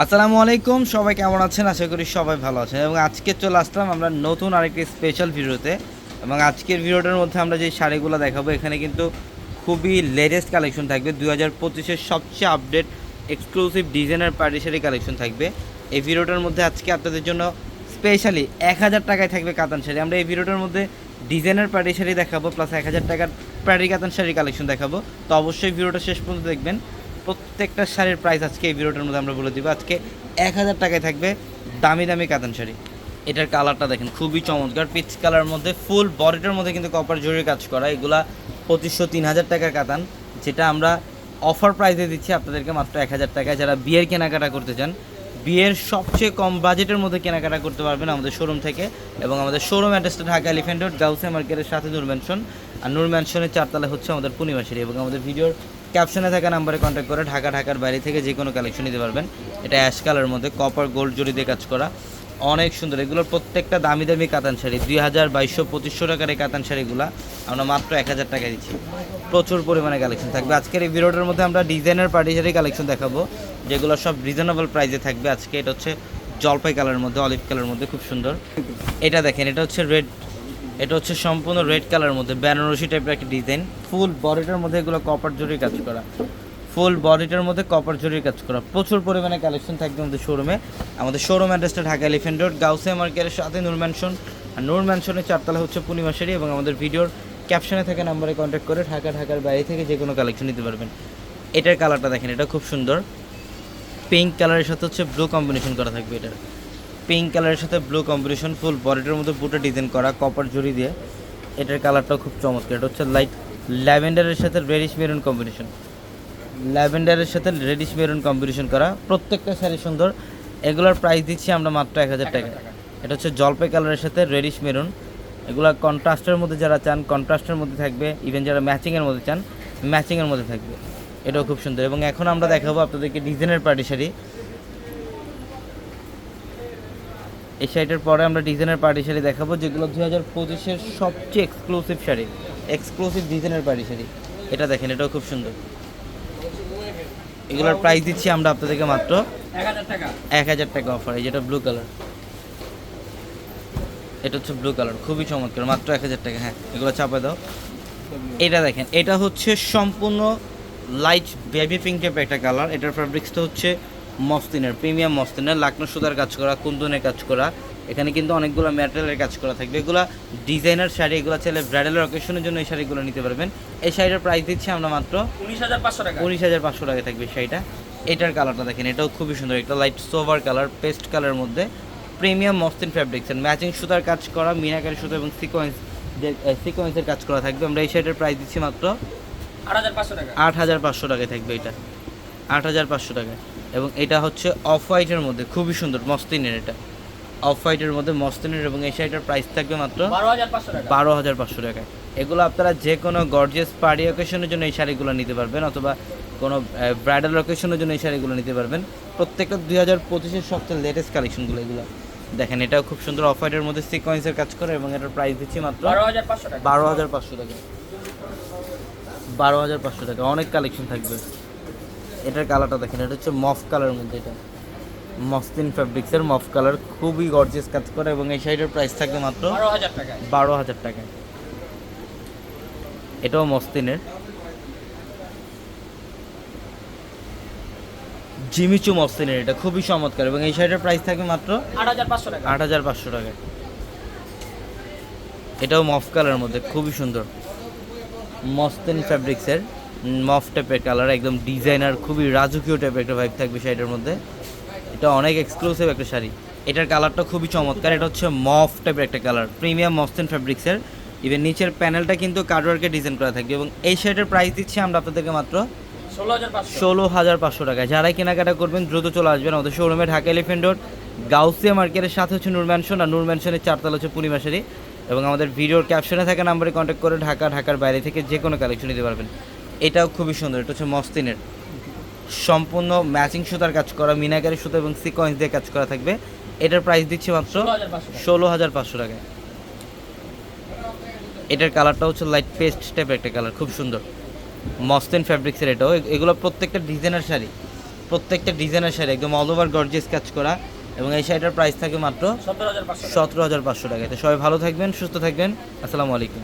আসসালামু আলাইকুম, সবাই কেমন আছেন? আশা করি সবাই ভালো আছেন। এবং আজকে চলে আসলাম আমরা নতুন আরেকটি স্পেশাল ভিডিওতে। এবং আজকের ভিডিওটার মধ্যে আমরা যে শাড়িগুলো দেখাবো, এখানে কিন্তু খুবই লেটেস্ট কালেকশন থাকবে। দু হাজার পঁচিশের সবচেয়ে update exclusive designer party sari collection থাকবে। এই ভিডিওটার মধ্যে আজকে আপনাদের জন্য স্পেশালি এক হাজার টাকায় থাকবে কাতান শাড়ি। আমরা এই ভিডিওটার মধ্যে ডিজাইনার পার্টি শাড়ি দেখাবো প্লাস এক হাজার টাকার পার্টি কাতান শাড়ি কালেকশন দেখাবো। তো অবশ্যই ভিডিওটা শেষ পর্যন্ত দেখবেন। প্রত্যেকটা শাড়ির প্রাইস আজকে এই ভিডিওটার মধ্যে আমরা বলে দিব। আজকে এক হাজার টাকায় থাকবে দামি দামি কাতান শাড়ি। এটার কালারটা দেখেন, খুবই চমৎকার। পিচ কালার মধ্যে ফুল বডিটার মধ্যে কিন্তু কপার জরির কাজ করা। এগুলা পঁচিশশো, তিন হাজার টাকার কাতান, যেটা আমরা অফার প্রাইসে দিচ্ছি আপনাদেরকে মাত্র এক হাজার টাকায়। যারা বিয়ের কেনাকাটা করতে চান, বিয়ের সবচেয়ে কম বাজেটের মধ্যে কেনাকাটা করতে পারবেন আমাদের শোরুম থেকে। এবং আমাদের শোরুম অ্যাড্রেসটা ঢাকা এলিফেন্ট রোড গাউসে মার্কেটের সাথে নূর ম্যানশন আর নূর ম্যানশনের চারতলা হচ্ছে আমাদের পূর্ণিমাশারি এবং আমাদের ভিডিওর ক্যাপশনে থাকা নাম্বারে কন্ট্যাক্ট করে ঢাকা, ঢাকার বাইরে থেকে যে কোনো কালেকশন নিতে পারবেন। এটা অ্যাশ কালারের মধ্যে কপার গোল্ড জড়ি দিয়ে কাজ করা। অনেক সুন্দর। এগুলোর প্রত্যেকটা দামি দামি কাতান শাড়ি, দুই হাজার বাইশশো পঁচিশশো টাকার এই কাতান শাড়িগুলো আমরা মাত্র এক হাজার টাকা দিচ্ছি। প্রচুর পরিমাণে কালেকশন থাকবে। আজকের এই ভিডিওটার মধ্যে আমরা ডিজাইনের পার্টি শাড়ি কালেকশন দেখাবো, যেগুলো সব রিজনেবল প্রাইসে থাকবে। আজকে এটা হচ্ছে জলপাই কালারের মধ্যে অলিভ কালারের মধ্যে, খুব সুন্দর। এটা দেখেন, এটা হচ্ছে রেড এটা হচ্ছে সম্পূর্ণ রেড কালারের মধ্যে, বেনারসি টাইপের একটা ডিজাইন ফুল বডিটার মধ্যে এগুলো কপার জরির কাজ করা। ফুল বডিটার মধ্যে কপার জরির কাজ করা। প্রচুর পরিমাণে কালেকশন থাকবে আমাদের শোরুমে আমাদের শোরুম অ্যাড্রেসটা ঢাকা এলিফেন্ট রোড গাউসে মার্কেটের সাথে নূর ম্যানশন আর নূর ম্যানশনের চারতলা হচ্ছে পূর্ণিমাশারি এবং আমাদের ভিডিওর ক্যাপশনে থাকা নাম্বারে কন্ট্যাক্ট করে ঢাকা, ঢাকার বাইরে থেকে যে কোনো কালেকশন নিতে পারবেন। এটার কালারটা দেখেন, এটা খুব সুন্দর। পিঙ্ক কালারের সাথে হচ্ছে ব্লু কম্বিনেশন করা থাকবে এটার। পিঙ্ক কালারের সাথে ব্লু কম্বিনেশন ফুল বডিটার মধ্যে বুটা ডিজাইন করা কপার জড়ি দিয়ে। এটার কালারটাও খুব চমৎকার। এটা হচ্ছে লাইট ল্যাভেন্ডারের সাথে রেডিশ মেরুন কম্বিনেশন ল্যাভেন্ডারের সাথে রেডিশ মেরুন কম্বিনেশন করা। প্রত্যেকটা শাড়ি সুন্দর। এগুলোর প্রাইস দিচ্ছি আমরা মাত্র এক হাজার টাকা। এটা হচ্ছে জলপাই কালারের সাথে রেডিশ মেরুন এগুলো কন্ট্রাস্টের মধ্যে যারা চান কন্ট্রাস্টের মধ্যে থাকবে। ইভেন যারা ম্যাচিংয়ের মধ্যে চান ম্যাচিংয়ের মধ্যে থাকবে। এটাও খুব সুন্দর। এবং এখন আমরা দেখাবো আপনাদেরকে ডিজাইনের পার্টি শাড়ি। এই শাড়িটার পরে আমরা ডিজাইনের পার্টি শাড়ি দেখাবো যেগুলো দুই হাজার পঁচিশের সবচেয়ে এক্সক্লুসিভ শাড়ি। এক্সক্লুসিভ ডিজাইনের পার্টি শাড়ি। এটা দেখেন এটাও খুব সুন্দর। এগুলোর প্রাইস দিচ্ছি আমরা আপনাদেরকে মাত্র এক হাজার টাকা। অফার এই যেটা ব্লু কালার এটা হচ্ছে ব্লু কালার খুবই চমৎকার মাত্র এক হাজার টাকা হ্যাঁ এগুলো চাপা দাও। এটা দেখেন এটা হচ্ছে সম্পূর্ণ লাইট বেবি পিঙ্ক টাইপের একটা কালার এটার ফ্যাব্রিক্সটা হচ্ছে মস্তিনের প্রিমিয়াম মস্তিনের লাকনো সুতার কাজ করা কুন্দনের কাজ করা। এখানে কিন্তু অনেকগুলো ম্যাটেরিয়ালের কাজ করা থাকবে। এগুলো ডিজাইনার শাড়ি এগুলো চাইলে ব্রাইডাল অকেশনের জন্য এই শাড়িগুলো নিতে পারবেন। এই শাড়িটার প্রাইস দিচ্ছি আমরা মাত্র উনিশ হাজার পাঁচশো টাকা। উনিশ হাজার পাঁচশো টাকা থাকবে শাড়িটা। এটার কালারটা দেখেন এটাও খুবই সুন্দর। একটা লাইট সোভার কালার পেস্ট কালারের মধ্যে প্রিমিয়াম মস্তিন ফ্যাব্রিক্স ম্যাচিং সুতার কাজ করা মিনাকারি সুতা এবং সিকোয়েন্স সিকোয়েন্সের কাজ করা থাকবে। আমরা এই শাড়িটার প্রাইস দিচ্ছি মাত্র আট হাজার পাঁচশো টাকা। আট হাজার পাঁচশো টাকায় থাকবে এটা। আট হাজার পাঁচশো টাকায় এবং এটা হচ্ছে অফ হোয়াইটের মধ্যে খুবই সুন্দর মস্তিনের এটা। অফ হোয়াইটের মধ্যে মস্তিনের এবং এই শাড়িটার প্রাইস থাকবে মাত্র বারো হাজার পাঁচশো টাকা। টাকায়। এগুলো আপনারা যে কোনো গর্জিয়াস পার্টি অকেশনের জন্য এই শাড়িগুলো নিতে পারবেন অথবা কোনো ব্রাইডাল অকেশনের জন্য এই শাড়িগুলো নিতে পারবেন। প্রত্যেকটা দুই হাজার পঁচিশের সবচেয়ে লেটেস্ট কালেকশনগুলো এগুলো। দেখেন এটাও খুব সুন্দর অফ হোয়াইটের মধ্যে সিকোয়েন্সের কাজ করে এবং এটার প্রাইস দিচ্ছি মাত্র টাকা। বারো হাজার পাঁচশো টাকা। বারো হাজার পাঁচশো টাকা। অনেক কালেকশন থাকবে। এটার কালারটা দেখেন, এটা হচ্ছে মফ কালারের মধ্যে এটা। মসলিন ফ্যাব্রিক্সের মফ কালার, খুবই গর্জিয়াস কাজ করে এবং এই শাড়িটার প্রাইস থাকবে মাত্র বারো হাজার টাকা এটাও মস্তিনের জিমিচু মস্তিনের এটা খুবই চমৎকার এবং এই শাড়িটার প্রাইস থাকবে মাত্র আট হাজার পাঁচশো টাকা এটাও মফ কালারের মধ্যে, খুবই সুন্দর। মস্তিন ফ্যাব্রিক্সের মফ টাইপের কালার একদম ডিজাইনার খুবই রাজকীয় টাইপের একটা ভাইব থাকবে শাড়িটার মধ্যে। এটা অনেক এক্সক্লুসিভ একটা শাড়ি। এটার কালারটা খুবই চমৎকার এটা হচ্ছে মফ টাইপের একটা কালার প্রিমিয়াম মস্তিন ফ্যাব্রিক্সের ইভেন নিচের প্যানেলটা কিন্তু কার্ডওয়ার্কে ডিজাইন করা থাকবে এবং এই শাড়িটার প্রাইস দিচ্ছি আমরা আপনাদেরকে মাত্র ষোলো হাজার পাঁচশো। ষোলো হাজার পাঁচশো টাকা যারাই কেনাকাটা করবেন দ্রুত চলে আসবেন আমাদের শোরুমে ঢাকা এলিফেন্ট রোড গাউসিয়া মার্কেটের সাথে হচ্ছে নূর ম্যানশন আর নূর ম্যানশনের চারতলা হচ্ছে পূর্ণিমাশারি এবং আমাদের ভিডিওর ক্যাপশনে থাকা নাম্বারে কন্ট্যাক্ট করে ঢাকা ঢাকার বাইরে থেকে যে কোনো কালেকশন নিতে পারবেন। এটাও খুবই সুন্দর এটা হচ্ছে মস্তিনের। সম্পূর্ণ ম্যাচিং সুতার কাজ করা মিনাকারি সুতা এবং সিকোয়েন্স দিয়ে কাজ করা থাকবে। এটার প্রাইস দিচ্ছি মাত্র ষোলো হাজার পাঁচশো টাকায়। এটার কালারটা হচ্ছে লাইট পেস্ট টাইপের একটা কালার খুব সুন্দর। মস্তিন ফ্যাব্রিক্সের এটাও। এগুলো প্রত্যেকটা ডিজাইনার শাড়ি প্রত্যেকটা ডিজাইনের শাড়ি একদম অল ওভার গর্জিয়াস কাজ করা এবং এই শাড়িটার প্রাইস থাকে মাত্র সতেরো হাজার পাঁচশো টাকা। সতেরো হাজার পাঁচশো টাকা তো সবাই ভালো থাকবেন সুস্থ থাকবেন। আসসালামু আলাইকুম।